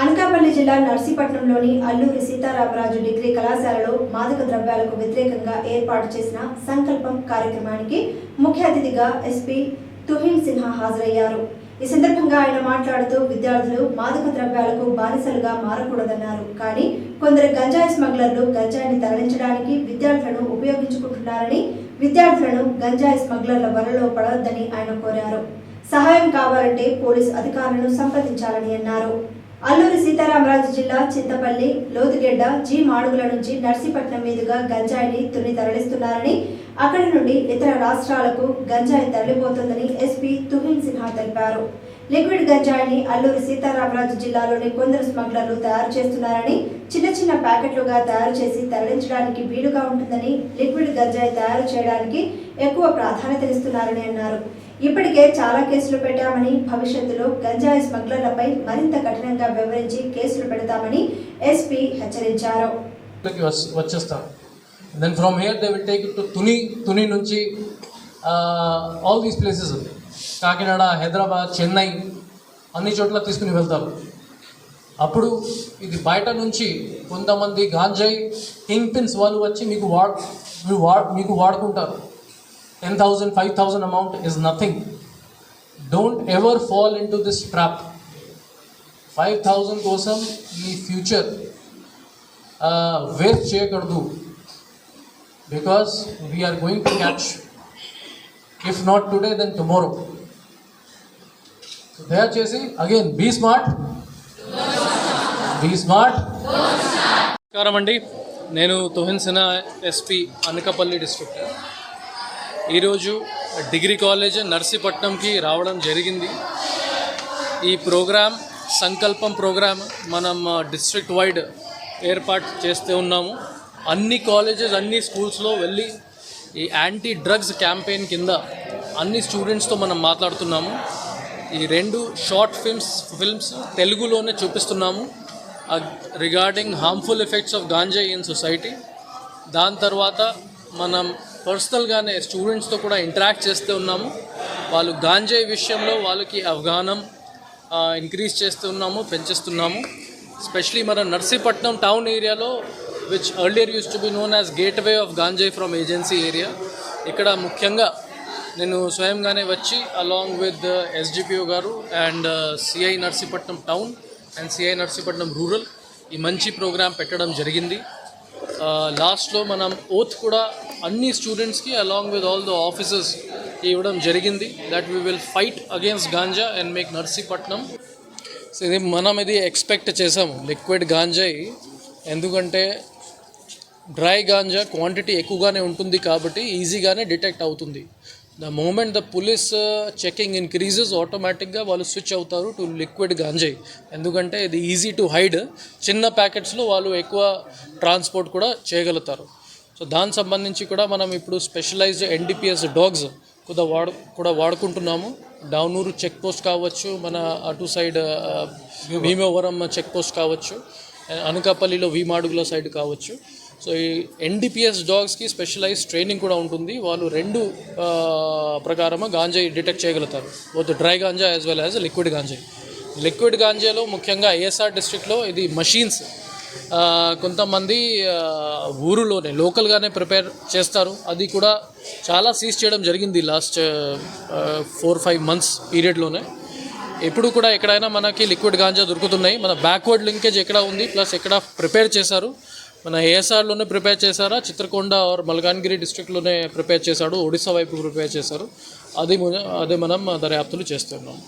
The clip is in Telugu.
అనకాపల్లి జిల్లా నర్సీపట్నంలోని అల్లూరి సీతారామరాజు డిగ్రీ కళాశాలలో మాదక ద్రవ్యాలకు వ్యతిరేకంగా ఏర్పాటు చేసిన సంకల్పం కార్యక్రమానికి ముఖ్య అతిథిగా ఎస్పీ తుహిన్ సిన్హా హాజరయ్యారు. ఈ సందర్భంగా ఆయన మాట్లాడుతూ విద్యార్థులు మాదక ద్రవ్యాలకు బానిసలుగా మారకూడదన్నారు. కానీ కొందరు గంజాయి స్మగ్లర్లు గంజాయిని తరలించడానికి విద్యార్థులను ఉపయోగించుకుంటున్నారని విద్యార్థులను గంజాయి స్మగ్లర్ల వలలో పడవద్దని ఆయన కోరారు. సహాయం కావాలంటే పోలీస్ అధికారులను సంప్రదించాలని అన్నారు. అల్లూరి సీతారామరాజు జిల్లా చింతపల్లి లోతుగెడ్డ జీ మాడుగుల నుంచి నర్సీపట్నం మీదుగా గంజాయిని తుని తరలిస్తున్నారని అక్కడి నుండి ఇతర రాష్ట్రాలకు గంజాయి తరలిపోతుందని ఎస్పీ తుహిన్ సిన్హా తెలిపారు. లిక్విడ్ గంజాయిని అల్లూరి సీతారామరాజు జిల్లాలోని కొందరు స్మగ్లర్లు తయారు చేస్తున్నారని చిన్న చిన్న ప్యాకెట్లుగా తయారు చేసి తరలించడానికి వీలుగా ఉంటుందని లిక్విడ్ గంజాయి తయారు చేయడానికి ఎక్కువ ప్రాధాన్యతనిస్తున్నారని అన్నారు. ఇప్పటికే చాలా కేసులు పెట్టామని భవిష్యత్తులో గంజాయి స్మగ్లర్లపై మరింత కఠినంగా వివరించి కేసులు పెడతామని ఎస్పీ హెచ్చరించారు. వచ్చేస్తాం then from here they will take to Tuni Tuni నుంచి all these places Kakinada Hyderabad Chennai అన్ని చోట్ల తీసుకుని వెళ్తారు. అప్పుడు ఇది బయట నుంచి కొంతమంది గాంజాయి కింగ్ పిన్స్ వాళ్ళు వచ్చి మీకు వాడ్ మీరు వాడ్ మీకు వాడుకుంటారు. Ten thousand five thousand amount is nothing don't ever fall into this trap five thousand కోసం మీ ఫ్యూచర్ వేస్ట్ చేయకూడదు. Because we're going to catch if not today then tomorrow దయచేసి again be smart be smart నమస్కారం అండి. నేను Tuhin SP SP Anakapalli district. ఈరోజు డిగ్రీ కాలేజ్ నర్సీపట్నంకి రావడం జరిగింది. ఈ ప్రోగ్రామ్ సంకల్పం ప్రోగ్రామ్ మనం డిస్ట్రిక్ట్ వైడ్ ఏర్పాటు చేస్తూ ఉన్నాము. అన్ని కాలేజెస్ అన్ని స్కూల్స్లో వెళ్ళి ఈ యాంటీ డ్రగ్స్ క్యాంపెయిన్ కింద అన్ని స్టూడెంట్స్తో మనం మాట్లాడుతున్నాము. ఈ రెండు షార్ట్ ఫిల్మ్స్ ఫిల్మ్స్ తెలుగులోనే చూపిస్తున్నాము. Regarding harmful effects of ganja in society దాని తర్వాత మనం పర్సనల్గానే స్టూడెంట్స్తో కూడా ఇంటరాక్ట్ చేస్తూ ఉన్నాము. వాళ్ళు గాంజాయి విషయంలో వాళ్ళకి అవగాహనం ఇంక్రీజ్ చేస్తూ ఉన్నాము పెంచేస్తున్నాము. స్పెషలీ మన నర్సీపట్నం టౌన్ ఏరియాలో which earlier use to be known as gateway of ganjai from agency area ఇక్కడ ముఖ్యంగా నేను స్వయంగానే వచ్చి అలాంగ్ విత్ ఎస్డిపిఓ గారు and CI Narsipatnam town and CI Narsipatnam rural ఈ మంచి ప్రోగ్రాం పెట్టడం జరిగింది. Uh, లాస్ట్లో మనం ఓత్ కూడా అన్ని స్టూడెంట్స్కి along with all the officers ఇవ్వడం జరిగింది. That we will fight against ganja and make Narsipatnam so ఇది మనం ఇది ఎక్స్పెక్ట్ చేసాము లిక్విడ్ గాంజాయి ఎందుకంటే డ్రై గాంజా క్వాంటిటీ ఎక్కువగానే ఉంటుంది కాబట్టి ఈజీగానే డిటెక్ట్ అవుతుంది. The moment the police checking increases ఆటోమేటిక్గా వాళ్ళు స్విచ్ అవుతారు టు లిక్విడ్ గాంజాయి ఎందుకంటే ఇది ఈజీ టు హైడ్ చిన్న ప్యాకెట్స్లో వాళ్ళు ఎక్కువ ట్రాన్స్పోర్ట్ కూడా చేయగలుగుతారు. సో దానికి సంబంధించి కూడా మనం ఇప్పుడు స్పెషలైజ్డ్ ఎన్డిపిఎస్ డాగ్స్ కూడా వాడు కూడా వాడుకుంటున్నాము. డౌనూరు చెక్ పోస్ట్ కావచ్చు మన అటు సైడ్ ఆ, భీమవరం. చెక్ పోస్ట్ కావచ్చు అనకాపల్లిలో వీమాడుగుల సైడ్ కావచ్చు. సో ఈ ఎన్డిపిఎస్ డాగ్స్కి స్పెషలైజ్ ట్రైనింగ్ కూడా ఉంటుంది. వాళ్ళు రెండు ప్రకారము గాంజాయి డిటెక్ట్ చేయగలుగుతారు. Both dry ganja as well as liquid గాంజాయి. Liquid గాంజాలో ముఖ్యంగా ఏఎస్ఆర్ డిస్ట్రిక్ట్లో ఇది మషీన్స్ కొంతమంది ఊరులోనే లోకల్గానే ప్రిపేర్ చేస్తారు. అది కూడా చాలా సీజ్ చేయడం జరిగింది లాస్ట్ ఫోర్ ఫైవ్ మంత్స్ పీరియడ్లోనే ఎప్పుడు కూడా ఎక్కడైనా మనకి లిక్విడ్ గాంజా దొరుకుతున్నాయి. మన బ్యాక్వర్డ్ లింకేజ్ ఎక్కడ ఉంది? ప్లస్ ఎక్కడ ప్రిపేర్ చేశారు? మన ఏఎస్ఆర్లోనే ప్రిపేర్ చేశారా? చిత్రకొండ ఆర్ మల్కాన్గిరి డిస్ట్రిక్ట్లోనే ప్రిపేర్ చేశాడు? ఒడిశా వైపు ప్రిపేర్ చేశారు? అది అదే మనం దర్యాప్తులు చేస్తున్నాం.